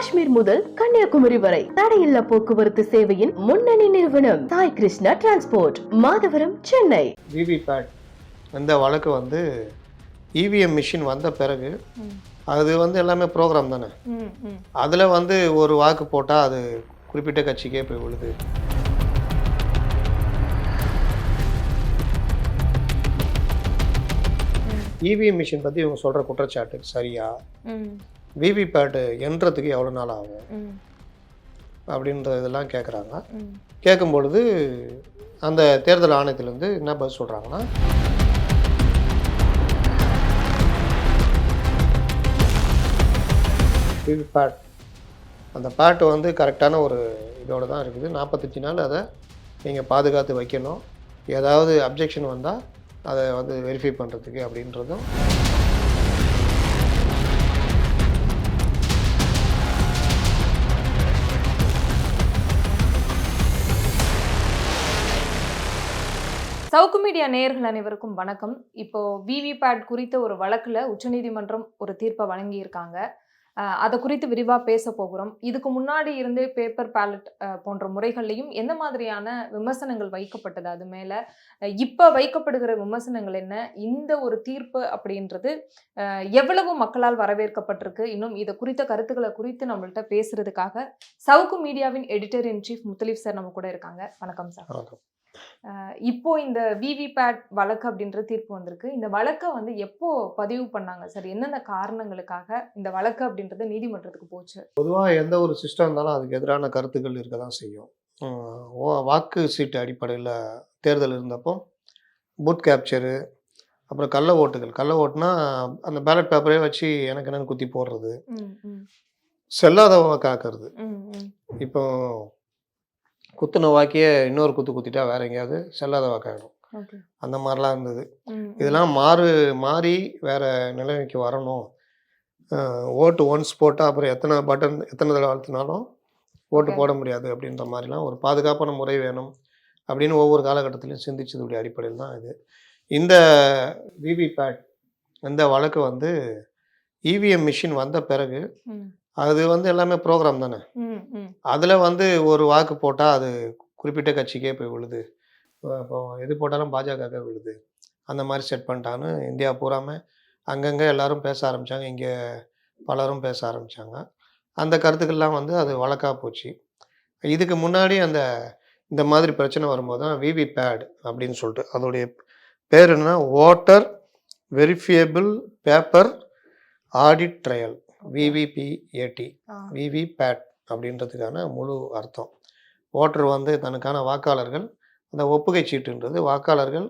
காஷ்மீர் முதல் கன்னியாகுமரி வரை தடையில்லா போக்குவரத்து சேவையின் முன்னணி நிறுவனம் சாய் கிருஷ்ணா டிரான்ஸ்போர்ட் மாதவரம் சென்னை. விவிபேட் இந்த வழக்கு வந்து இவிஎம் மிஷின் வந்த பிறகு அது வந்து எல்லாமே ப்ரோக்ராம் தானே. அதில் வந்து ஒரு வாக்கு போட்டால் அது குறிப்பிட்ட கட்சிக்கே போய் விழுது. இவிஎம் மிஷின் பற்றி இவங்க சொல்கிற குற்றச்சாட்டு சரியா? விவிபேட்டு எண்றதுக்கு எவ்வளோ நாள் ஆகும்? அப்படின்ற இதெல்லாம் கேட்குறாங்க. கேட்கும் பொழுது அந்த தேர்தல் ஆணையத்திலேருந்து என்ன பதில் சொல்கிறாங்கன்னா பேட் அந்த பேட் வந்து கரெக்டான ஒரு இதோட தான் இருக்குது. நாற்பத்தஞ்சு நாள் அதை நீங்கள் பாதுகாத்து வைக்கணும். ஏதாவது அப்ஜெக்ஷன் வந்தால் அதை வந்து வெரிஃபை பண்ணுறதுக்கு அப்படின்றதும் சவுக்கு மீடியா நேயர்கள் அனைவருக்கும் வணக்கம். இப்போ விவிபேட் குறித்த ஒரு வழக்கில் உச்சநீதிமன்றம் ஒரு தீர்ப்பை வழங்கியிருக்காங்க. அதை குறித்து விரிவாக பேச போகிறோம். இதுக்கு முன்னாடி இருந்தே பேப்பர் பேலட் போன்ற முறைகள்லையும் எந்த மாதிரியான விமர்சனங்கள் வைக்கப்பட்டது? அது மேல இப்போ வைக்கப்படுகிற விமர்சனங்கள் என்ன? இந்த ஒரு தீர்ப்பு அப்படின்றது எவ்வளவு மக்களால் வரவேற்கப்பட்டிருக்கு? இன்னும் இதை குறித்த கருத்துக்களை குறித்து நம்மள்ட்ட பேசுறதுக்காக சவுக்கு மீடியாவின் editor in chief Muthalib sir நம்ம கூட இருக்காங்க. வணக்கம் சார். வணக்கம். இப்போ இந்த விவிபேட் வழக்கு அப்படின்ற தீர்ப்பு வந்திருக்கு. இந்த வழக்கை வந்து எப்போ பதிவு பண்ணாங்க சார்? என்னென்ன காரணங்களுக்காக இந்த வழக்கு அப்படின்றது நீதிமன்றத்துக்கு போச்சு? பொதுவாக எந்த ஒரு சிஸ்டம் இருந்தாலும் அதுக்கு எதிரான கருத்துக்கள் இருக்க தான் செய்யும் வாக்கு சீட்டு அடிப்படையில் தேர்தல் இருந்தப்போ பூத் கேப்சரு அப்புறம் கள்ள ஓட்டுகள். கள்ள ஓட்டுனா அந்த பேலட் பேப்பரே வச்சு எனக்கு என்னன்னு குத்தி போடுறது. ம், ம், செல்லாத காக்கிறது. இப்போ குத்துன வாக்கியே இன்னொரு குத்து குத்திட்டா வேற எங்கேயாவது செல்லாத வாக்காயிடும். அந்த மாதிரிலாம் இருந்தது. இதெல்லாம் மாறு மாறி வேற நிலைமைக்கு வரணும் ஓட்டு ஒன்ஸ் போட்டால் அப்புறம் எத்தனை பட்டன் எத்தனை தடவை அழுத்தினாலும் ஓட்டு. போட முடியாது அப்படின்ற மாதிரிலாம் ஒரு பாதுகாப்பான முறை வேணும் அப்படின்னு ஒவ்வொரு காலகட்டத்திலையும் சிந்திச்சதுடைய அடிப்படையில் தான் இது இந்த விவிபேட் இந்த வழக்கு வந்து இவிஎம் மிஷின் வந்த பிறகு அது வந்து எல்லாமே ப்ரோக்ராம் தானே. அதில் வந்து ஒரு வாக்கு போட்டால் அது குறிப்பிட்ட கட்சிக்கே போய் விழுது. இப்போ எது போட்டாலும் பாஜக விழுது. அந்த மாதிரி செட் பண்ணிட்டான்னு இந்தியா பூராம அங்கங்கே எல்லாரும் பேச ஆரம்பித்தாங்க இங்கே பலரும் பேச ஆரம்பித்தாங்க அந்த கருத்துக்கள்லாம் வந்து அது வழக்காக போச்சு. இதுக்கு முன்னாடி அந்த இந்த மாதிரி பிரச்சனை வரும்போது தான் விவி பேட் அப்படின்னு சொல்லிட்டு அதோடைய பேர் என்னன்னா voter verifiable paper audit trail VVPAT ஆ, விவி பேட் அப்படின்றதுக்கான முழு அர்த்தம். ஓட்டர் வந்து தனக்கான வாக்காளர்கள் அந்த ஒப்புகை சீட்டுன்றது வாக்காளர்கள்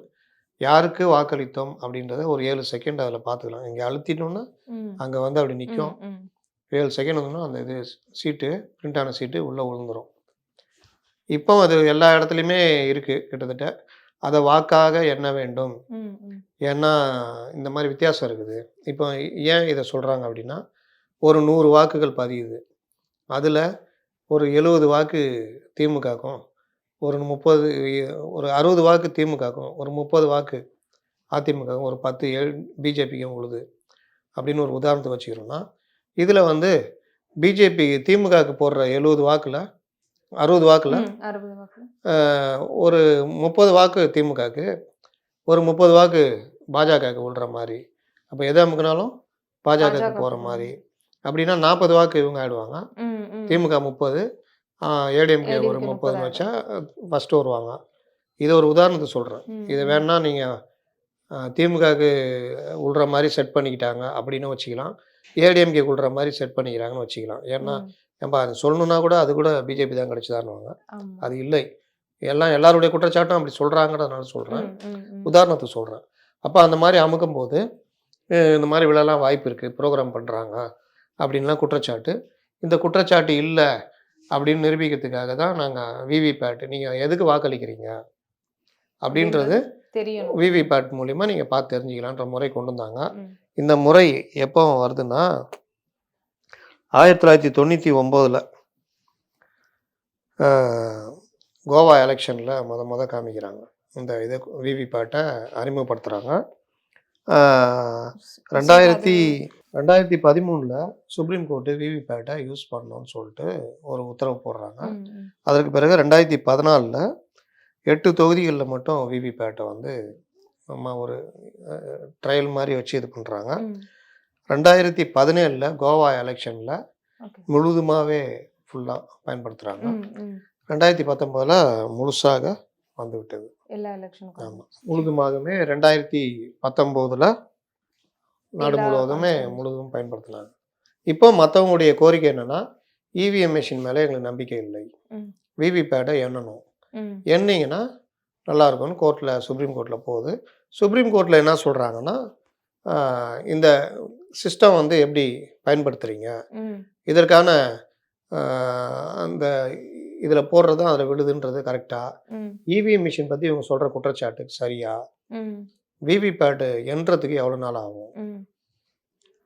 யாருக்கு வாக்களித்தோம் அப்படின்றத ஒரு ஏழு செகண்ட் அதில் பார்த்துக்கலாம். இங்கே அழுத்திட்டோம்னா ம், அங்கே வந்து அப்படி நிற்கும். ஏழு செகண்ட் வந்தோம்னா அந்த இது சீட்டு பிரிண்ட் ஆன சீட்டு உள்ளே விழுந்துரும். இப்போ அது எல்லா இடத்துலையுமே இருக்குது கிட்டத்தட்ட. அதை வாக்காக எண்ண வேண்டும். ஏன்னா இந்த மாதிரி வித்தியாசம் இருக்குது. இப்போ ஏன் இதை சொல்கிறாங்க அப்படின்னா ஒரு நூறு வாக்குகள் பதியுது. அதில் ஒரு எழுபது வாக்கு திமுகக்கும் ஒரு முப்பது ஒரு அறுபது வாக்கு திமுகக்கும் ஒரு முப்பது வாக்கு அதிமுகக்கும் ஒரு பத்து ஏழு பிஜேபிக்கும் உழுது. அப்படின்னு ஒரு உதாரணத்தை வச்சுக்கிறோம்னா இதில் வந்து பிஜேபி திமுகவுக்கு போடுற எழுபது வாக்கில் அறுபது வாக்கில். ஒரு முப்பது வாக்கு திமுகவுக்கு ஒரு முப்பது வாக்கு பாஜகவுக்கு விழுற மாதிரி அப்போ எதை அமுக்குனாலும் பாஜகவுக்கு பாஜக போகிற. மாதிரி அப்படின்னா நாற்பது வாக்கு இவங்க ஆயிடுவாங்க. திமுக முப்பது ஏடிஎம்கே ஒரு முப்பதுன்னு 30 வச்சா ஃபஸ்ட்டு வருவாங்க இது ஒரு உதாரணத்துக்கு சொல்கிறேன் இது. வேணா நீங்கள் திமுகவுக்கு விழுற மாதிரி செட் பண்ணிக்கிட்டாங்க அப்படின்னு வச்சுக்கலாம். ஏடிஎம்கே விழுற மாதிரி செட் பண்ணிக்கிறாங்கன்னு வச்சுக்கலாம். ஏன்னா ஏன்பா அது சொல்லணுன்னா கூட அது கூட பிஜேபி தான் கிடச்சிதான்னுவாங்க. ஆமா. அது இல்லை. எல்லாம் எல்லாருடைய குற்றச்சாட்டும் அப்படி சொல்கிறாங்கிறதுனால சொல்கிறேன். உதாரணத்துக்கு சொல்கிறேன் அப்போ அந்த மாதிரி அமுக்கும் போது இந்த மாதிரி விழலாம் வாய்ப்பு இருக்குது ப்ரோக்ராம் பண்ணுறாங்க அப்படின்லாம் குற்றச்சாட்டு. இந்த குற்றச்சாட்டு இல்லை அப்படின்னு நிரூபிக்கிறதுக்காக தான் நாங்கள் விவிபேட் நீங்கள் எதுக்கு வாக்களிக்கிறீங்க? அப்படின்றது தெரியணும். விவிபேட் மூலிமா நீங்கள் பார்த்து தெரிஞ்சுக்கலான்ற முறை கொண்டு வந்தாங்க. இந்த முறை எப்போ வருதுன்னா ஆயிரத்தி தொள்ளாயிரத்தி தொண்ணூற்றி ஒம்போதில் கோவா எலெக்ஷனில் முத முத காமிக்கிறாங்க. இந்த இதை விவிபேட்டை அறிமுகப்படுத்துகிறாங்க ரெண்டாயிரத்தி ரெண்டாயிரத்தி பதிமூணில் சுப்ரீம் கோர்ட்டு விவிபேட்டை யூஸ் பண்ணணும்னு சொல்லிட்டு ஒரு உத்தரவு போடுறாங்க. அதற்கு பிறகு ரெண்டாயிரத்தி பதினாலில் எட்டு தொகுதிகளில் மட்டும் விவிபேட்டை வந்து நம்ம ஒரு ட்ரையல் மாதிரி வச்சு இது பண்ணுறாங்க. ரெண்டாயிரத்தி பதினேழில் கோவா எலெக்ஷனில். முழுதுமாகவே ஃபுல்லாக பயன்படுத்துகிறாங்க. ரெண்டாயிரத்தி பத்தொம்போதில் முழுசாக வந்து விட்டது எல்லா எலெக்ஷனுக்கும் ஆமாம் முழுதுமாகவே ரெண்டாயிரத்தி பத்தொம்போதில் நாடு முழுவதுமே. முழுவதும் பயன்படுத்தினாங்க. இப்போ மற்றவங்களுடைய கோரிக்கை என்னன்னா இவிஎம் மிஷின் மேலே எங்களுக்கு நம்பிக்கை இல்லை. ம். விவிபேட்டை எண்ணணும். எண்ணிங்கன்னா நல்லா இருக்கும்னு கோர்ட்டில் சுப்ரீம் கோர்ட்டில் போகுது. சுப்ரீம் கோர்ட்டில் என்ன சொல்கிறாங்கன்னா இந்த சிஸ்டம் வந்து எப்படி பயன்படுத்துகிறீங்க. இதற்கான அந்த இதில் போடுறது அதில் விழுதுன்றது கரெக்டாக இவிஎம் மிஷின் பற்றி இவங்க சொல்கிற குற்றச்சாட்டு சரியா? விவிபேட்டு எண்றதுக்கு எவ்வளோ நாள் ஆகும்?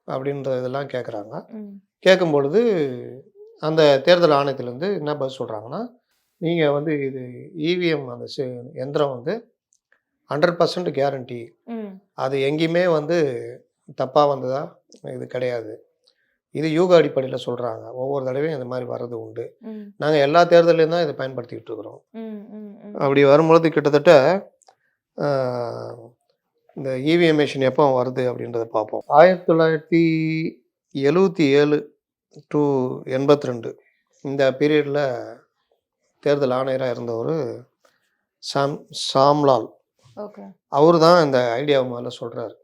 அப்படின்ற இதெல்லாம் கேட்குறாங்க. ம். கேட்கும் பொழுது அந்த தேர்தல் ஆணையத்திலேருந்து என்ன பதில் சொல்கிறாங்கன்னா நீங்கள் வந்து இது இவிஎம் அந்த சி- எந்திரம் வந்து ஹண்ட்ரட் பர்சன்ட் கேரண்டி அது எங்கேயுமே வந்து தப்பாக வந்ததா? இது கிடையாது. இது யூக அடிப்படையில் சொல்கிறாங்க ஒவ்வொரு தடவையும் இந்த மாதிரி வர்றது உண்டு. நாங்கள் எல்லா தேர்தலையும் தான் இதை பயன்படுத்திக்கிட்டு இருக்கிறோம். அப்படி வரும்பொழுது கிட்டத்தட்ட இந்த இவிஎம் மிஷின் எப்போ வருது அப்படின்றத பார்ப்போம். ஆயிரத்தி தொள்ளாயிரத்தி எழுவத்தி ஏழு டு எண்பத்தி ரெண்டு. இந்த பீரியடில் தேர்தல் ஆணையராக இருந்தவர் சாம் சாம்லால். அவர் தான் இந்த ஐடியாவை முதல்ல சொல்கிறாரு.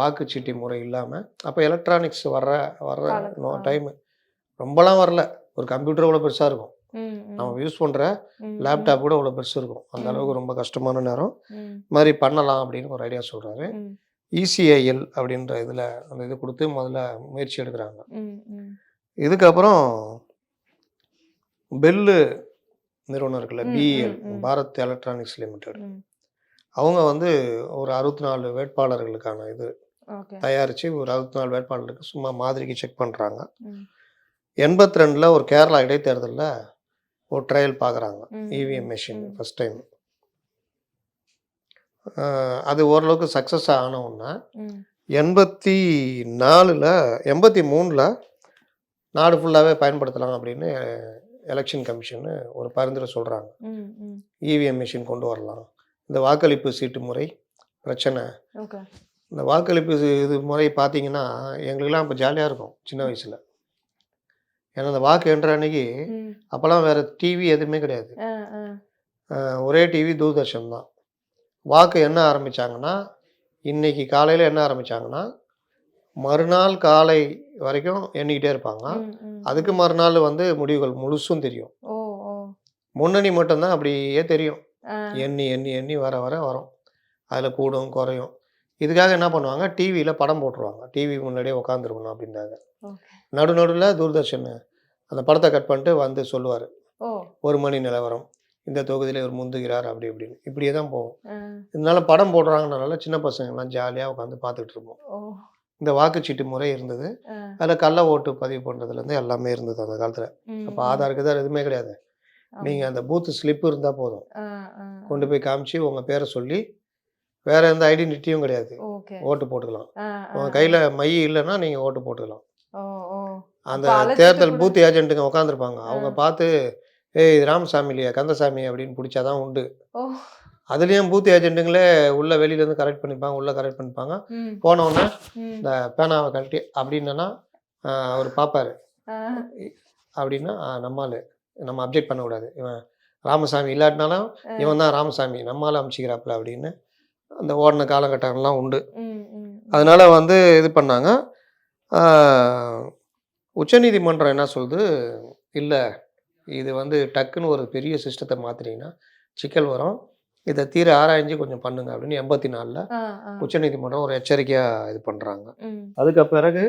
வாக்குச்சீட்டு முறை இல்லாமல் அப்போ எலக்ட்ரானிக்ஸ் வர்ற வர்ற. டைமு ரொம்பலாம் வரல. ஒரு கம்ப்யூட்டர் இவ்வளோ பெருசாக இருக்கும். நம்ம யூஸ் பண்ணுற லேப்டாப் கூட இவ்வளோ பெருசு இருக்கும். அந்த. அளவுக்கு ரொம்ப கஷ்டமான நேரம். மாதிரி பண்ணலாம் அப்படின்னு ஒரு ஐடியா சொல்கிறாரு இசிஐஎல் அப்படின்ற இதில் அந்த இது கொடுத்து முதல்ல முயற்சி எடுக்கிறாங்க. இதுக்கப்புறம் பெல்லு நிறுவனம் இருக்குல்ல ம். Bharat Electronics Limited. அவங்க வந்து ஒரு அறுபத்தி நாலு வேட்பாளர்களுக்கான இது தயாரித்து ஒரு அறுபத்தி நாலு வேட்பாளருக்கு சும்மா மாதிரிக்கு செக் பண்ணுறாங்க எண்பத்தி ரெண்டில் ஒரு கேரளா இடைத்தேர்தலில் ஒரு ட்ரையல் பார்க்குறாங்க இவிஎம் மிஷின். ஃபஸ்ட் டைம் அது ஓரளவுக்கு சக்ஸஸ் ஆன உடனே ம், எண்பத்தி நாலில் எண்பத்தி மூணில் நாடு ஃபுல்லாகவே பயன்படுத்தலாம் அப்படின்னு எலெக்ஷன் கமிஷன் ஒரு பரிந்துரை சொல்கிறாங்க. இவிஎம் மிஷின் கொண்டு வரலாம். இந்த வாக்களிப்பு சீட்டு முறை பிரச்சனை. இந்த வாக்களிப்பு இது- இது முறை பார்த்தீங்கன்னா எங்களுக்கெல்லாம் இப்போ ஜாலியாக இருக்கும் சின்ன வயசில். ஏன்னா அந்த வாக்கு என்ற அன்னைக்கு அப்போல்லாம் வேறு டிவி எதுவுமே கிடையாது. ஒரே டிவி தூர்தர்ஷன் தான். வாக்கு என்ன ஆரம்பித்தாங்கன்னா இன்னைக்கு காலையில் என்ன ஆரம்பித்தாங்கன்னா மறுநாள் காலை வரைக்கும் எண்ணிக்கிட்டே இருப்பாங்க. அதுக்கு மறுநாள் வந்து முடிவுகள் முழுசும் தெரியும். முன்னணி மட்டும்தான் அப்படியே தெரியும். எண்ணி எண்ணி எண்ணி வர வர வரும். அதில் கூடும் குறையும். இதுக்காக என்ன பண்ணுவாங்க? டிவியில் படம் போட்டுருவாங்க. டிவி முன்னாடியே உட்காந்துருக்கணும் அப்படின்றாங்க. நடு நடுவில் தூர்தர்ஷன் அந்த படத்தை கட் பண்ணிட்டு வந்து சொல்லுவார். ஒரு மணி நிலவரம் இந்த தொகுதியில் இவர் முந்துகிறார் அப்படி இப்படின்னு. இப்படியே தான் போகும். ஆ, இதனால படம் போடுறாங்கனால சின்ன பசங்கள்லாம் ஜாலியாக உட்காந்து பார்த்துட்டு இருப்போம். இந்த வாக்குச்சீட்டு முறை இருந்தது. அதில் கள்ள ஓட்டு பதிவு பண்ணுறதுலேருந்து எல்லாமே இருந்தது அந்த காலத்தில். அப்போ ஆதார் கிதார் எதுவுமே கிடையாது. நீங்கள் அந்த பூத்து ஸ்லிப் இருந்தால் போதும். கொண்டு போய் காமிச்சு உங்கள் பேரை சொல்லி வேற எந்த ஐடென்டிட்டியும் கிடையாது. ஓட்டு போட்டுக்கலாம். உங்கள் கையில் மை இல்லைன்னா நீங்கள் ஓட்டு போட்டுக்கலாம். அந்த தேர்தல் பூத் ஏஜென்ட்டுங்க உட்காந்துருப்பாங்க அவங்க பார்த்து ஏய் இது ராமசாமி இல்லையா கந்தசாமி அப்படின்னு பிடிச்சாதான் உண்டு. அதுலேயும் பூத் ஏஜென்ட்டுங்களே உள்ள வெளியிலேருந்து கரெக்ட் பண்ணிப்பாங்க உள்ள கரெக்ட் பண்ணிப்பாங்க. ம், போன உடனே ம். இந்த பேனாவை கழட்டி அப்படின்னா அவர் பார்ப்பாரு அப்படின்னா நம்மால் நம்ம அப்ஜெக்ட் பண்ணக்கூடாது. இவன் ராமசாமி இல்லாட்டினாலும் இவன் தான் ராமசாமி நம்மால் அமிச்சிக்கிறாப்புல அப்படின்னு அந்த ஓடின காலகட்டங்கள்லாம் உண்டு. அதனால வந்து இது பண்ணாங்க. உச்சநீதிமன்றம் என்ன சொல்லுது? இல்லை இது வந்து டக்குன்னு ஒரு பெரிய சிஸ்டத்தை மாத்துறீங்கன்னா சிக்கல் வரும். இதை தீர ஆராய்ஞ்சு கொஞ்சம் பண்ணுங்க அப்படின்னு எண்பத்தி நாலில். உச்சநீதிமன்றம் ஒரு எச்சரிக்கையாக இது பண்ணுறாங்க அதுக்கு பிறகு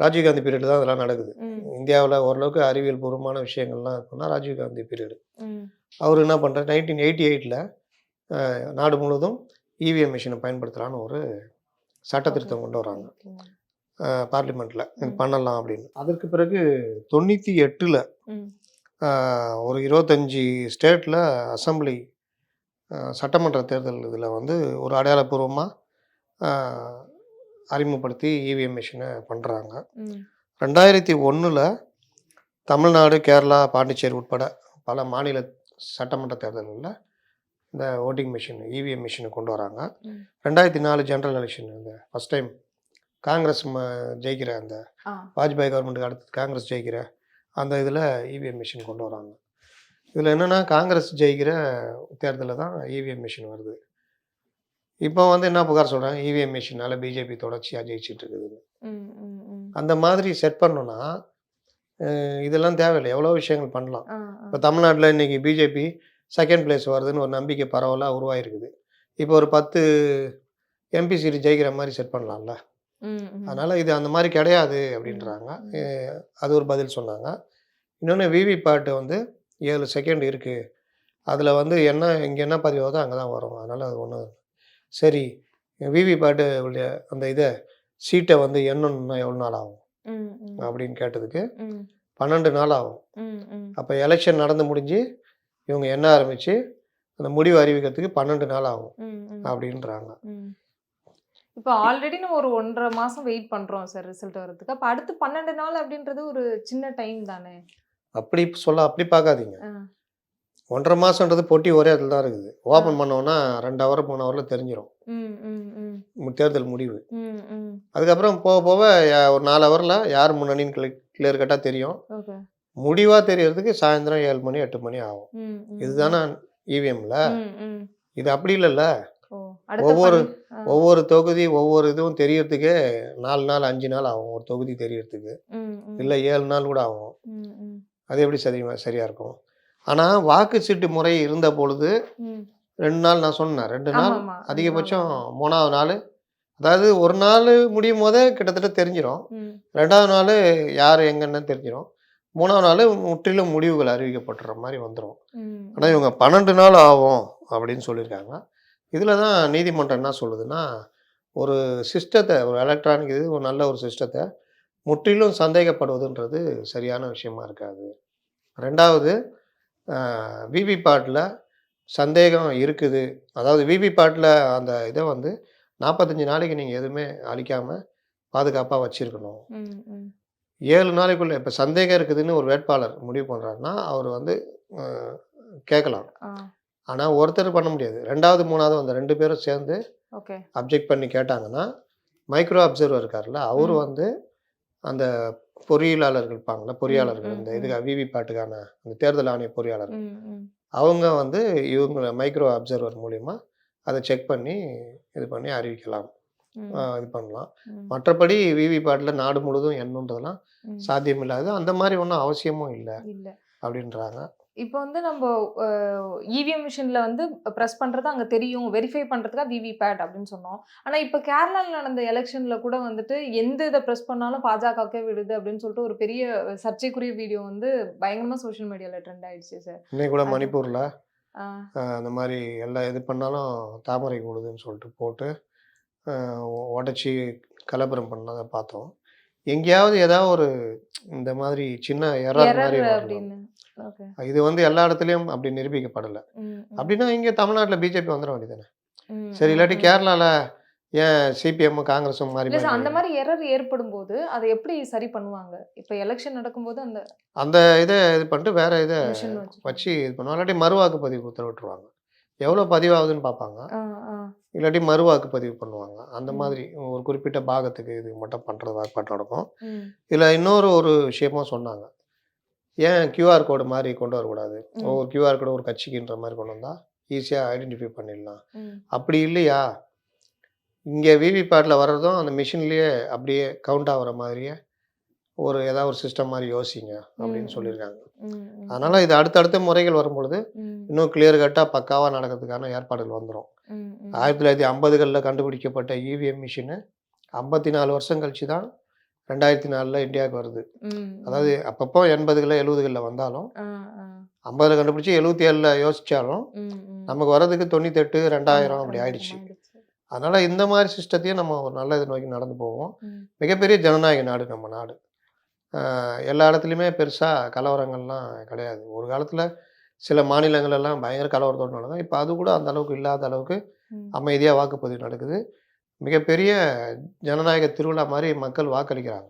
ராஜீவ்காந்தி பீரியட் தான் அதெல்லாம் நடக்குது. இந்தியாவில் ஓரளவுக்கு அறிவியல் பூர்வமான விஷயங்கள்லாம் இருக்குன்னா ராஜீவ்காந்தி பீரியடு. அவர் என்ன பண்ணுறாரு நைன்டீன் எயிட்டி எயிட்டில் நாடு முழுவதும் இவிஎம் மிஷினை பயன்படுத்தலான்னு ஒரு சட்ட திருத்தம் கொண்டு வராங்க. பார்லிமெண்ட்டில் இது. பண்ணலாம் அப்படின்னு. அதற்கு பிறகு தொண்ணூற்றி எட்டில் ஒரு இருபத்தஞ்சி ஸ்டேட்டில் அசெம்பிளி சட்டமன்ற தேர்தல் இதில் வந்து ஒரு அடையாளப்பூர்வமாக அறிமுகப்படுத்தி இவிஎம் மிஷினை பண்ணுறாங்க ரெண்டாயிரத்தி ஒன்றில் தமிழ்நாடு கேரளா பாண்டிச்சேரி உட்பட பல மாநில சட்டமன்ற தேர்தல்களில் இந்த ஓட்டிங் மிஷின் இவிஎம் மிஷினை கொண்டு வராங்க. ரெண்டாயிரத்தி நாலு ஜெனரல் எலெக்ஷன் இந்த ஃபஸ்ட் டைம் காங்கிரஸ் ம- ஜெயிக்கிற அந்த வாஜ்பாய் கவர்மெண்ட்டுக்கு அடுத்து காங்கிரஸ் ஜெயிக்கிற அந்த இதில் இவிஎம் மிஷின் கொண்டு வராங்க. இதில் என்னென்னா காங்கிரஸ் ஜெயிக்கிற தேர்தலில் தான் இவிஎம் மிஷின் வருது. இப்போ வந்து என்ன புகார் சொல்கிறாங்க இவிஎம் மிஷினால் பிஜேபி தொடர்ச்சியாக ஜெயிச்சிட்டு இருக்குது. ம் ம் ம். அந்த மாதிரி செட் பண்ணோன்னா இதெல்லாம் தேவையில்லை. எவ்வளோ விஷயங்கள் பண்ணலாம். இப்போ தமிழ்நாட்டில் இன்னைக்கு பிஜேபி செகண்ட் பிளேஸ் வருதுன்னு ஒரு நம்பிக்கை பரவலாக உருவாயிருக்குது. இப்போ ஒரு பத்து எம்பி சீட் ஜெயிக்கிற மாதிரி செட் பண்ணலாம்ல? அதனால் இது அந்த மாதிரி கிடையாது அப்படின்றாங்க. அது ஒரு பதில் சொன்னாங்க. இன்னொன்று விவி பாட்டு வந்து ஏழு செகண்ட் இருக்குது அதில் வந்து என்ன இங்கே என்ன பதிவாகுதோ அங்கே தான் வரும். அதனால் அது ஒன்றும் சரி விவி பாட்டு அந்த இதை சீட்டை வந்து எண்ணணும்னா எவ்வளோ நாள் ஆகும்? அப்படின்னு கேட்டதுக்கு பன்னெண்டு நாள் ஆகும். அப்போ எலெக்ஷன் நடந்து முடிஞ்சு இவங்க என்ன ஆரம்பித்து அந்த முடிவு அறிவிக்கிறதுக்கு பன்னெண்டு நாள் ஆகும் அப்படின்றாங்க. இப்போ ஆல்ரெடி நம்ம ஒரு ஒன்றரை மாசம் வெயிட் பண்றோம் சார் ரிசல்ட் வர்றதுக்கு. அப்ப அடுத்து பன்னெண்டு நாள் அப்படின்றது ஒரு சின்ன டைம் தானே? அப்படி சொல்ல அப்படி பார்க்காதீங்க. ஒன்றரை மாதன்றது பொட்டி ஒரே இடத்துல தான் இருக்குது. ஓப்பன் பண்ணோன்னா ரெண்டு ஹவர் மூணு ஹவரில் தெரிஞ்சிடும் தேர்தல் முடிவு. அதுக்கப்புறம் போக போக ஒரு நாலு ஹவரில் யார் முன்னணின்னு கிளியர் கட்டாக தெரியும். முடிவாக தெரியறதுக்கு சாயந்தரம் ஏழு மணி எட்டு மணி ஆகும். இதுதானே இவிஎம்ல ம். இது அப்படி இல்லைல்ல? ஒவ்வொரு. ஒவ்வொரு தொகுதி ஒவ்வொரு இதுவும் தெரியறதுக்கே நாலு நாள் அஞ்சு நாள் ஆகும் ஒரு தொகுதி தெரியறதுக்கு. இல்லை ஏழு நாள் கூட ஆகும். அது எப்படி சரி சரியாக இருக்கும்? ஆனால் வாக்கு சீட்டு முறை இருந்த பொழுது ரெண்டு நாள் நான் சொன்னேன் ரெண்டு நாள். அதிகபட்சம் மூணாவது நாள். அதாவது ஒரு நாள் முடியும் போதே கிட்டத்தட்ட தெரிஞ்சிடும் ரெண்டாவது நாள் யார் எங்கன்னு தெரிஞ்சிடும் மூணாவது நாள் முற்றிலும் முடிவுகள் அறிவிக்கப்படுற மாதிரி வந்துடும் ஆனால் இவங்க பன்னெண்டு நாள் ஆகும் அப்படின்னு சொல்லியிருக்காங்க. இதில் தான் நீதிமன்றம் என்ன சொல்லுதுன்னா ஒரு சிஸ்டத்தை ஒரு எலக்ட்ரானிக் இது ஒரு நல்ல ஒரு சிஸ்டத்தை முற்றிலும் சந்தேகப்படுவதுன்றது சரியான விஷயமா இருக்காது. ரெண்டாவது விவிபேட்டில் சந்தேகம் இருக்குது. அதாவது விவிபேட்டில் அந்த இதை வந்து நாற்பத்தஞ்சு நாளைக்கு நீங்கள் எதுவுமே அழிக்காமல் பாதுகாப்பாக வச்சுருக்கணும். ஏழு நாளைக்குள்ளே இப்போ சந்தேகம் இருக்குதுன்னு ஒரு வேட்பாளர் முடிவு பண்ணுறாருன்னா அவர் வந்து கேட்கலாம் ஆனால் ஒருத்தர் பண்ண முடியாது. ரெண்டாவது மூணாவது அந்த ரெண்டு பேரும் சேர்ந்து அப்ஜெக்ட் பண்ணி கேட்டாங்கன்னா மைக்ரோ அப்சர்வர் இருக்கார்ல அவர். வந்து அந்த பொறியியலாளர்கள் இருப்பாங்கள்ல பொறியாளர்கள் இந்த இதுக்கு விவிபேட்டுக்கான அந்த தேர்தல் ஆணைய பொறியாளர்கள். அவங்க வந்து இவங்க மைக்ரோ அப்சர்வர் மூலிமா அதை செக் பண்ணி இது பண்ணி அறிவிக்கலாம். இது பண்ணலாம். மற்றபடி விவிபேட்டில் நாடு முழுதும் எண்ணுன்றதெல்லாம் ம். சாத்தியம் இல்லாது அந்த மாதிரி ஒன்றும் அவசியமும் இல்ல. அப்படின்றாங்க. இப்போ வந்து நம்ம இவிஎம் மிஷினில் வந்து ப்ரெஸ் பண்ணுறது அங்கே தெரியும். வெரிஃபை பண்ணுறதுக்காக விவிபேட் அப்படின்னு சொன்னோம். ஆனால் இப்போ கேரளாவில் நடந்த எலெக்ஷனில் கூட வந்துட்டு எந்த இதை ப்ரெஸ் பண்ணாலும் பாஜகவுக்கே விடுது அப்படின்னு சொல்லிட்டு ஒரு பெரிய சர்ச்சைக்குரிய வீடியோ வந்து பயங்கரமாக சோஷியல் மீடியாவில் ட்ரெண்ட் ஆயிடுச்சு சார் இன்னைக்கு கூட மணிப்பூரில் அந்த மாதிரி எல்லா இது பண்ணாலும் தாமரை கூடுதுன்னு சொல்லிட்டு போட்டு உடச்சி கலப்பரம் பண்ணதை பார்த்தோம். எங்கேயாவது ஏதாவது ஒரு இந்த மாதிரி சின்ன எரர் மாதிரி இது வந்து எல்லா இடத்துலையும் அப்படி நிரூபிக்கப்படலை. அப்படின்னா இங்கே தமிழ்நாட்டில் பிஜேபி வந்துட வேண்டியதானே சரி இல்லாட்டி கேரளாவில் ஏன் சிபிஎம் காங்கிரஸும் மாறி அந்த மாதிரி எரர் ஏற்படும் போது அதை எப்படி சரி பண்ணுவாங்க? இப்போ எலெக்ஷன் நடக்கும்போது அந்த அந்த இதை இது பண்ணிட்டு வேற இதை வச்சு. இது பண்ணுவாங்க. இல்லாட்டி மறுவாக்கு பதிவு உத்தரவிட்டுருவாங்க எவ்வளோ பதிவாகுதுன்னு பார்ப்பாங்க இல்லாட்டி மறுவாக்கு பதிவு பண்ணுவாங்க. அந்த ம். ஒரு குறிப்பிட்ட பாகத்துக்கு இது மட்டும் பண்ணுறது வாய்ப்பாட்டு நடக்கும். இதில் இன்னொரு ஒரு விஷயமும் சொன்னாங்க. ஏன் கியூஆர் கோடு மாதிரி கொண்டு வரக்கூடாது. ஒவ்வொரு கியூஆர் கோடு ஒரு கட்சிக்குன்ற மாதிரி கொண்டு வந்தால் ஈஸியாக ஐடென்டிஃபை பண்ணிடலாம். அப்படி இல்லையா? இங்கே விவிபேட்டில் வர்றதும் அந்த மிஷின்லேயே அப்படியே கவுண்ட் ஆகுற மாதிரியே ஒரு ஏதாவது ஒரு சிஸ்டம் மாதிரி யோசிங்க அப்படின்னு. சொல்லியிருக்காங்க. அதனால் இது அடுத்தடுத்த முறைகள் வரும்பொழுது இன்னும் கிளியர் கட்டாக பக்காவாக நடக்கிறதுக்கான ஏற்பாடுகள் வந்துடும் ஆயிரத்தி தொள்ளாயிரத்தி ஐம்பதுகளில் கண்டுபிடிக்கப்பட்ட இவிஎம் மிஷினு ஐம்பத்தி நாலு வருஷம் கழிச்சு தான் ரெண்டாயிரத்தி நாலில் இந்தியாவுக்கு வருது. அதாவது அப்பப்போ எண்பதுகளில் எழுபதுகளில் வந்தாலும். ஐம்பதில் கண்டுபிடிச்சி எழுபத்தி ஏழில் யோசித்தாலும். நமக்கு வர்றதுக்கு தொண்ணூத்தெட்டு ரெண்டாயிரம் அப்படி ஆயிடுச்சு. அதனால் இந்த மாதிரி சிஸ்டத்தையும் நம்ம ஒரு நல்ல இது நோக்கி நடந்து போவோம். மிகப்பெரிய ஜனநாயக நாடு நம்ம நாடு. எல்லா இடத்துலையுமே பெருசாக கலவரங்கள்லாம் கிடையாது. ஒரு காலத்தில் சில மாநிலங்கள் எல்லாம் பயங்கர கலவரத்தோடு நடந்தது. இப்போ அது கூட அந்த அளவுக்கு இல்லாத அளவுக்கு அமைதியாக வாக்குப்பதிவு நடக்குது. மிகப்பெரிய ஜனநாயக திருவிழா மாதிரி மக்கள் வாக்களிக்கிறாங்க.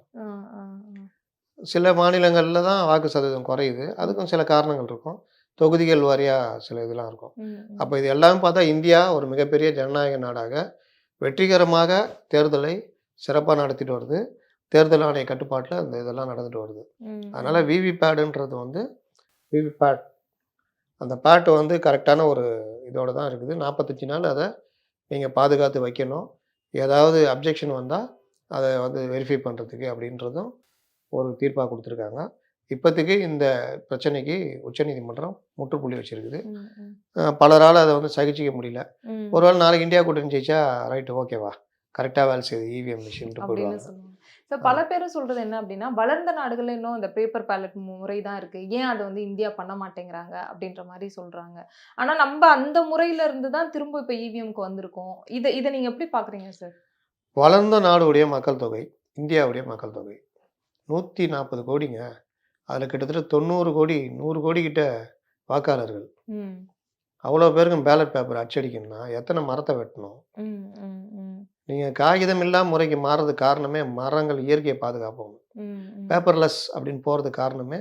சில மாநிலங்களில் தான் வாக்கு சதவீதம் குறையுது. அதுக்கும் சில காரணங்கள் இருக்கும். தொகுதிகள் வாரியாக சில இதெல்லாம் இருக்கும். அப்போ இது எல்லாமே பார்த்தா இந்தியா ஒரு மிகப்பெரிய ஜனநாயக நாடாக வெற்றிகரமாக தேர்தலை சிறப்பாக நடத்திட்டு வருது. தேர்தல் ஆணைய கட்டுப்பாட்டில் அந்த இதெல்லாம் நடந்துட்டு வருது. அதனால் விவிபேடுன்றது வந்து விவிபேட். அந்த பேட் வந்து கரெக்டான ஒரு இதோட தான் இருக்குது. நாற்பத்தஞ்சு நாள் அதை நீங்கள் பாதுகாத்து வைக்கணும். ஏதாவது அப்ஜெக்ஷன் வந்தால் அதை வந்து வெரிஃபை பண்ணுறதுக்கு அப்படின்றதும் ஒரு தீர்ப்பாக கொடுத்துருக்காங்க. இப்போதைக்கு இந்த பிரச்சனைக்கு உச்சநீதிமன்றம் முற்றுப்புள்ளி வச்சிருக்குது. பலரால் அதை வந்து சகிச்சிக்க முடியல. ஒருவேளை நாளைக்கு இந்தியா கூட்டணி ஜெயிச்சா ரைட்டு ஓகேவா? கரெக்டாக வேலை செய்யுது E இவிஎம் மிஷின்ட்டு அப்படின்னு போயிடுவாங்க. ஸோ பல பேரும் சொல்றது என்ன அப்படின்னா வளர்ந்த நாடுகள்ல இன்னும் இந்த பேப்பர் பேலட் முறை தான் இருக்கு. ஏன் அதை வந்து இந்தியா பண்ண மாட்டேங்கிறாங்க அப்படின்ற மாதிரி சொல்றாங்க. ஆனா நம்ம அந்த முறையில இருந்து தான் திரும்ப இப்ப இவிஎம்க்கு வந்திருக்கோம். இதை இதை நீங்க எப்படி பாக்குறீங்க சார் வளர்ந்த நாடுடைய மக்கள் தொகை இந்தியாவுடைய மக்கள் தொகை நூற்றி நாற்பது கோடிங்க. அதில் கிட்டத்தட்ட தொண்ணூறு கோடி நூறு கோடி கிட்ட வாக்காளர்கள். அவ்வளோ பேருக்கும் பேலட் பேப்பர் அச்சடிக்கணும்னா எத்தனை மரத்தை வெட்டணும்? நீங்கள் காகிதம் இல்லாம முறைக்கு மாறுறதுக்கு காரணமே மரங்கள் இயற்கையை பாதுகாப்போம் பேப்பர்லெஸ் அப்படின்னு போகிறதுக்கு காரணமே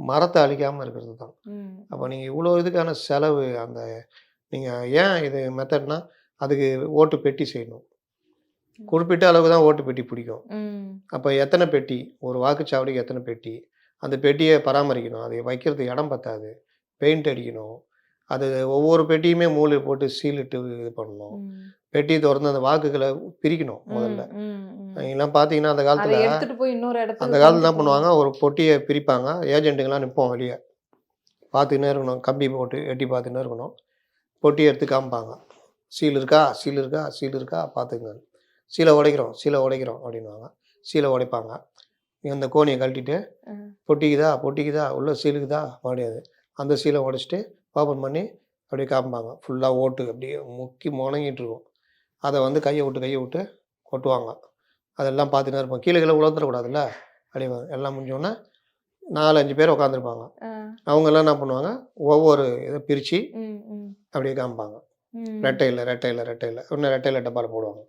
மரத்தை அழிக்காமல் இருக்கிறது தான். அப்போ நீங்கள் இவ்வளோ இதுக்கான செலவு அந்த நீங்கள் ஏன் இது மெத்தட்னா அதுக்கு ஓட்டு பெட்டி செய்யணும். குறிப்பிட்ட அளவு தான் ஓட்டு பெட்டி பிடிக்கும். அப்போ எத்தனை பெட்டி? ஒரு வாக்குச்சாவடிக்கு எத்தனை பெட்டி? அந்த பெட்டியை பராமரிக்கணும். அதை வைக்கிறதுக்கு இடம் பத்தாது. பெயிண்ட் அடிக்கணும். அது ஒவ்வொரு பெட்டியுமே மூளை போட்டு சீலிட்டு இது பண்ணணும். ம். பெட்டி திறந்து அந்த வாக்குகளை பிரிக்கணும் முதல்ல. எல்லாம் பார்த்தீங்கன்னா அந்த காலத்தில் அந்த காலத்துல என்ன பண்ணுவாங்க? ஒரு பொட்டியை பிரிப்பாங்க. ஏஜென்ட்டுங்கெல்லாம் நிற்போம் வெளியே. பார்த்துக்கினே இருக்கணும். கம்பி போட்டு எட்டி பார்த்துக்கினே இருக்கணும். பொட்டியை எடுத்து காமிப்பாங்க. சீல் இருக்கா? சீல் இருக்கா? சீல் இருக்கா? பார்த்துங்க சீலை உடைக்கிறோம். சீலை உடைக்கிறோம் அப்படின்வாங்க சீலை உடைப்பாங்க. அந்த கோணியை கழட்டிட்டு. பொட்டிக்குதா? பொட்டிக்குதா? உள்ள சீலுக்குதா முடியாது அந்த சீலை உடைச்சிட்டு ஓப்பன் பண்ணி அப்படியே காமிப்பாங்க. ஃபுல்லாக ஓட்டு அப்படியே முக்கி முணங்கிட்டு இருக்கும் அதை வந்து கையை விட்டு கையை விட்டு கொட்டுவாங்க. அதெல்லாம் பார்த்துட்டு இருப்போம் கீழே கீழே உழந்துடக்கூடாதுல்ல? அப்படியே எல்லாம் முடிஞ்சோடனே நாலு அஞ்சு பேர் உட்காந்துருப்பாங்க. அவங்கெல்லாம் என்ன பண்ணுவாங்க? ஒவ்வொரு இதை பிரித்து அப்படியே காமிப்பாங்க. ரெட்டையில் ரெட்டையில் ரெட்டையில். இன்னும் ரெட்டையில் டப்பாவில் போடுவாங்க.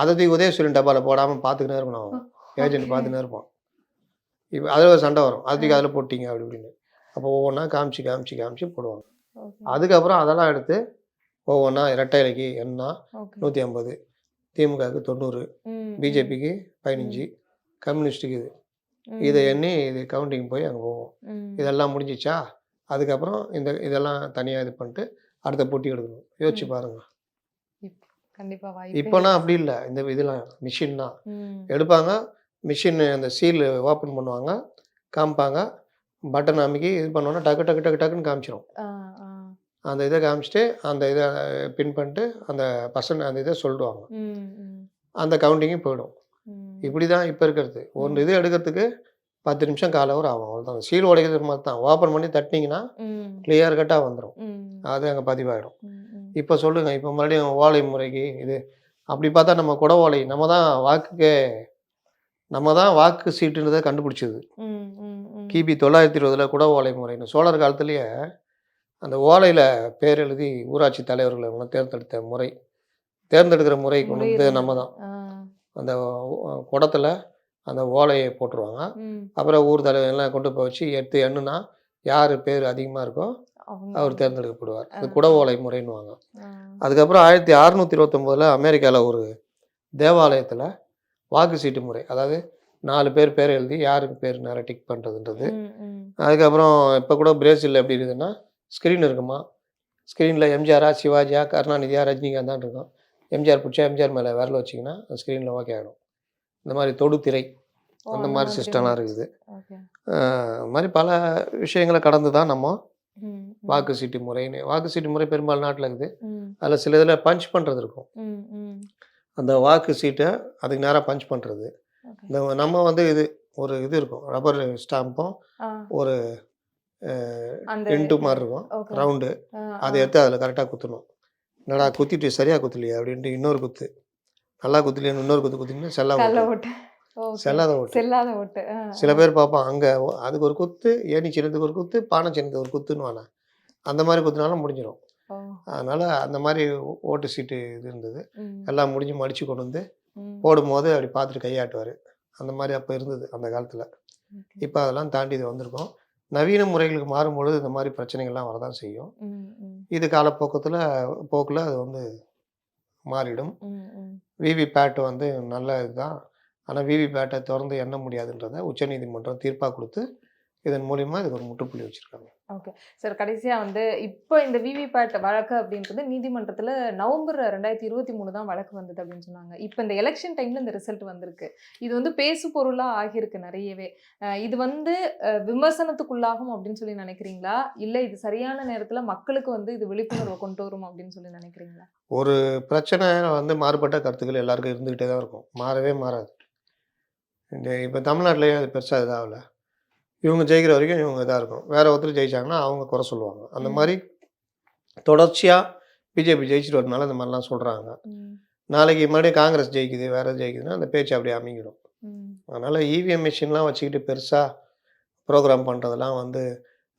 அதை உதயசூரியன் டப்பாவில் போடாமல் பார்த்துக்கினே இருக்கணும் அவன் ஏஜென்ட் Okay. பார்த்துனே இருப்பான் இப்போ அதில் ஒரு சண்டை வரும். அதுக்கு அதில் போட்டிங்க அப்படி இப்படின்னு. அப்போ ஒவ்வொன்றா காமிச்சு காமிச்சு காமிச்சு போடுவாங்க. அதுக்கப்புறம் அதெல்லாம் எடுத்து ஒவ்வொன்றா இரட்டை இலைக்கு எண்ணா. நூற்றி ஐம்பது திமுகவுக்கு தொண்ணூறு பிஜேபிக்கு பதினஞ்சு கம்யூனிஸ்ட்டுக்கு இது. இதை எண்ணி இது கவுண்டிங் போய் அங்கே போவோம். இதெல்லாம் முடிஞ்சிச்சா? அதுக்கப்புறம் இந்த இதெல்லாம் தனியாக இது பண்ணிட்டு அடுத்த போட்டி எடுக்கணும். யோசிச்சு. பாருங்க. இப்போனா அப்படி இல்லை. இந்த இதெல்லாம் மிஷின் தான். எடுப்பாங்க மிஷின் அந்த சீல் ஓப்பன் பண்ணுவாங்க காமிப்பாங்க பட்டன் அமைக்கி இது பண்ணோன்னா டக்கு டக்கு டக்கு டக்குன்னு ஆ. அந்த இதை காமிச்சிட்டு அந்த இதை பின் பண்ணிட்டு அந்த பர்சன் அந்த இதை சொல்லிடுவாங்க அந்த கவுண்டிங்கும் போயிடும். இப்படி தான் இப்போ இருக்கிறது. ஒரு இது எடுக்கிறதுக்கு பத்து நிமிஷம் கால் ஹவர் ஆகும். அவ்வளோதான் சீல் உடைக்கிறது மாதிரி தான். ஓப்பன் பண்ணி தட்டினீங்கன்னா கிளியர் கட்டாக வந்துடும் அது அங்கே பதிவாயிடும். இப்போ சொல்லுங்கள் இப்போ மறுபடியும் ஓலை முறைக்கு இது. அப்படி பார்த்தா நம்ம குட ஓலை நம்ம தான் வாக்குக்கு நம்ம தான் வாக்கு சீட்டுன்றதை கண்டுபிடிச்சது. கிபி தொள்ளாயிரத்தி இருபதில் குட ஓலை முறைன்னு. சோழர் காலத்திலேயே அந்த ஓலையில் பேர் எழுதி ஊராட்சி தலைவர்களை அவங்க தேர்ந்தெடுத்த முறை. தேர்ந்தெடுக்கிற முறை கொண்டு வந்து. நம்ம தான் அந்த குடத்துல அந்த ஓலையை போட்டுருவாங்க. அப்புறம் ஊர் தலைவர் எல்லாம் கொண்டு போய் வச்சு எடுத்து எண்ணுனா யார் பேர் அதிகமாக இருக்கோ அவர் தேர்ந்தெடுக்கப்படுவார். அது. குட ஓலை முறைன்னுவாங்க. அதுக்கப்புறம் ஆயிரத்தி அறுநூத்தி இருபத்தொம்போதில் அமெரிக்காவில் ஒரு தேவாலயத்தில் வாக்கு சீட்டு முறை அதாவது நாலு பேர் பேர் எழுதி யாருக்கு பேர் நேரம் டிக் பண்ணுறதுன்றது. அதுக்கப்புறம் இப்போ கூட பிரேசில் எப்படி இருக்குதுன்னா ஸ்க்ரீன் இருக்குமா? ஸ்க்ரீனில் எம்ஜிஆரா சிவாஜியா கருணாநிதியா ரஜினிகாந்த் தான் இருக்கும். எம்ஜிஆர் பிடிச்சா எம்ஜிஆர் மேலே விரல வச்சிங்கன்னா ஸ்க்ரீனில் ஓகே ஆகிடும் இந்த மாதிரி தொடுதிரை ஓ, அந்த மாதிரி சிஸ்டம்லாம் இருக்குது. இந்த மாதிரி பல விஷயங்களை கடந்து தான் நம்ம. வாக்கு சீட்டு முறைன்னு வாக்கு சீட்டு முறை பெரும்பாலும் நாட்டில் இருக்குது. அதில் சில இதில் பஞ்ச் பண்ணுறது இருக்கும். அந்த வாக்கு சீட்டை அதுக்கு நேராக பஞ்ச் பண்ணுறது. இந்த நம்ம வந்து இது ஒரு இது இருக்கும். ரப்பர் ஸ்டாம்பும் ஒரு இன்ட்டு மாதிரி இருக்கும். ரவுண்டு. அதை. எடுத்து அதில் கரெக்டாக குத்தணும். என்னடா குத்திட்டு சரியாக குத்தலையே அப்படின்ட்டு இன்னொரு குத்து. நல்லா குத்தலையேன்னு இன்னொரு குத்து குத்திங்கன்னா செல்லா கள்ள ஓட்டு. செல்லாத ஓட்டு. செல்லாத ஓட்டு. சில. பேர் பார்ப்பான் அங்கே அதுக்கு ஒரு குத்து ஏணி சின்னதுக்கு ஒரு குத்து பானை சின்னதுக்கு ஒரு குத்துன்னு அந்த மாதிரி குத்துனாலும் முடிஞ்சிடும். அதனால் அந்த மாதிரி ஓட்டு சீட்டு இது இருந்தது. எல்லாம் முடிஞ்சு மடித்து கொண்டு வந்து. போடும்போது அப்படி பார்த்துட்டு கையாட்டுவார். அந்த மாதிரி அப்போ இருந்தது அந்த காலத்தில். இப்போ அதெல்லாம் தாண்டி இது வந்திருக்கோம். நவீன முறைகளுக்கு மாறும்பொழுது இந்த மாதிரி பிரச்சனைகள்லாம் வரதான் செய்யும். இது காலப்போக்கத்தில் போக்கில் அது வந்து மாறிடும். விவி பேட் வந்து நல்ல இதுதான். ஆனால் விவி பேட்டை திறந்து எண்ண முடியாதுன்றதை உச்சநீதிமன்றம் தீர்ப்பாக கொடுத்து இதன் மூலியமா இதுக்கு ஒரு முற்றுப்புள்ளி வச்சுருக்காங்க. ஓகே சார் கடைசியாக வந்து இப்போ இந்த விவிபேட் வழக்கு அப்படின்றது நீதிமன்றத்தில் நவம்பர் ரெண்டாயிரத்தி இருபத்தி மூணு தான் வழக்கு வந்தது அப்படின்னு சொன்னாங்க. இப்போ இந்த எலெக்ஷன் டைமில் இந்த ரிசல்ட் வந்திருக்கு. இது வந்து பேசு பொருளாக ஆகியிருக்கு நிறையவே. இது வந்து விமர்சனத்துக்குள்ளாகும் அப்படின்னு சொல்லி நினைக்கிறீங்களா? இல்லை இது சரியான நேரத்தில் மக்களுக்கு வந்து இது விழிப்புணர்வை கொண்டு வரும் அப்படின்னு சொல்லி நினைக்கிறீங்களா? ஒரு பிரச்சனை வந்து மாறுபட்ட கருத்துக்கள் எல்லாருக்கும் இருந்துக்கிட்டே தான் இருக்கும். மாறவே மாறாது. இந்த இப்போ தமிழ்நாட்டிலேயே அது பெருசாக இதாகல இவங்க ஜெயிக்கிற வரைக்கும் இவங்க இதாக இருக்கும் வேற ஒருத்தர் ஜெயிச்சாங்கன்னா அவங்க குறை சொல்லுவாங்க. அந்த. மாதிரி தொடர்ச்சியாக பிஜேபி ஜெயிச்சுட்டு வரனால இந்த மாதிரிலாம் சொல்கிறாங்க நாளைக்கு மறுபடியும் காங்கிரஸ் ஜெயிக்குது வேற ஜெயிக்குதுன்னா அந்த பேச்சு அப்படியே அமைங்கிடும் அதனால் இவிஎம் மிஷின்லாம் வச்சுக்கிட்டு பெருசாக ப்ரோக்ராம் பண்ணுறதெல்லாம் வந்து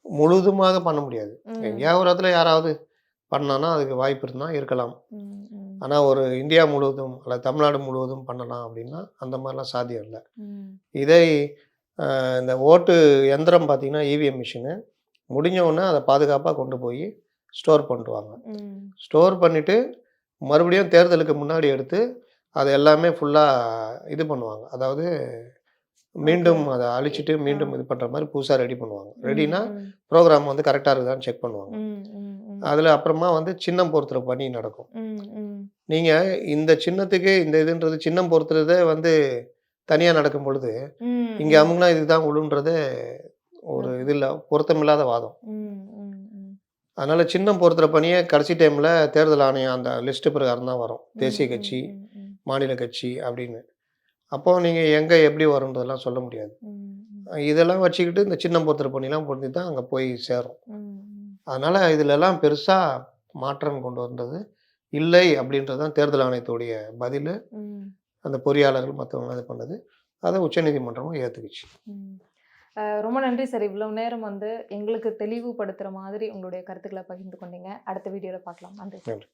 முழுதுமாக பண்ண முடியாது. ம், எங்கேயாவது ஒரு இடத்துல யாராவது பண்ணான்னா அதுக்கு வாய்ப்பு இருந்தால் இருக்கலாம். ஆனால் ஒரு இந்தியா முழுவதும் அல்லது தமிழ்நாடு முழுவதும் பண்ணலாம் அப்படின்னா அந்த மாதிரிலாம் சாத்தியம் இல்லை. இதை இந்த ஓட்டு எந்திரம் பார்த்தீங்கன்னா இவிஎம் மிஷினு முடிஞ்ச உடனே அதை பாதுகாப்பாக கொண்டு போய் ஸ்டோர் பண்ணிடுவாங்க. ஸ்டோர் பண்ணிவிட்டு மறுபடியும் தேர்தலுக்கு முன்னாடி எடுத்து அதை எல்லாமே ஃபுல்லாக இது பண்ணுவாங்க. அதாவது மீண்டும் அதை அழிச்சிட்டு மீண்டும் இது பண்ணுற மாதிரி புதுசாக ரெடி பண்ணுவாங்க. ரெடினா ப்ரோக்ராம் வந்து கரெக்டாக இருக்குதான்னு செக் பண்ணுவாங்க. அதில் அப்புறமா வந்து சின்னம் பொறுத்துற பணி நடக்கும். நீங்கள் இந்த சின்னத்துக்கு இந்த இதுன்றது சின்னம் பொறுத்துறதே வந்து தனியாக நடக்கும் பொழுது இங்கே அமுங்கினா இதுதான் உழுன்றது ஒரு இது இல்லை பொருத்தமில்லாத வாதம். அதனால சின்னம் பொறுத்துற பணியே கடைசி டைமில் தேர்தல் ஆணையம் அந்த லிஸ்ட் பிரகாரம் தான் வரும். தேசிய கட்சி மாநில கட்சி அப்படின்னு. அப்போ நீங்கள் எங்கே எப்படி வரும்ன்றதெல்லாம் சொல்ல முடியாது. இதெல்லாம் வச்சுக்கிட்டு இந்த சின்னம் பொறுத்துற பணிலாம் பொருத்தி தான் அங்கே போய் சேரும். அதனால் இதிலெல்லாம் பெருசாக மாற்றம் கொண்டு வந்தது இல்லை அப்படின்றது தான் தேர்தல் ஆணையத்துடைய பதில். அந்த பொறியாளர்கள் மற்றவங்க இது பண்ணது. அதை உச்சநீதிமன்றமும் ஏற்றுக்குச்சு ரொம்ப நன்றி சார். இவ்வளவு நேரம் வந்து எங்களுக்கு தெளிவுபடுத்துற மாதிரி உங்களுடைய கருத்துக்களை பகிர்ந்து கொண்டீங்க. அடுத்த வீடியோல பார்க்கலாம். நன்றி நன்றி.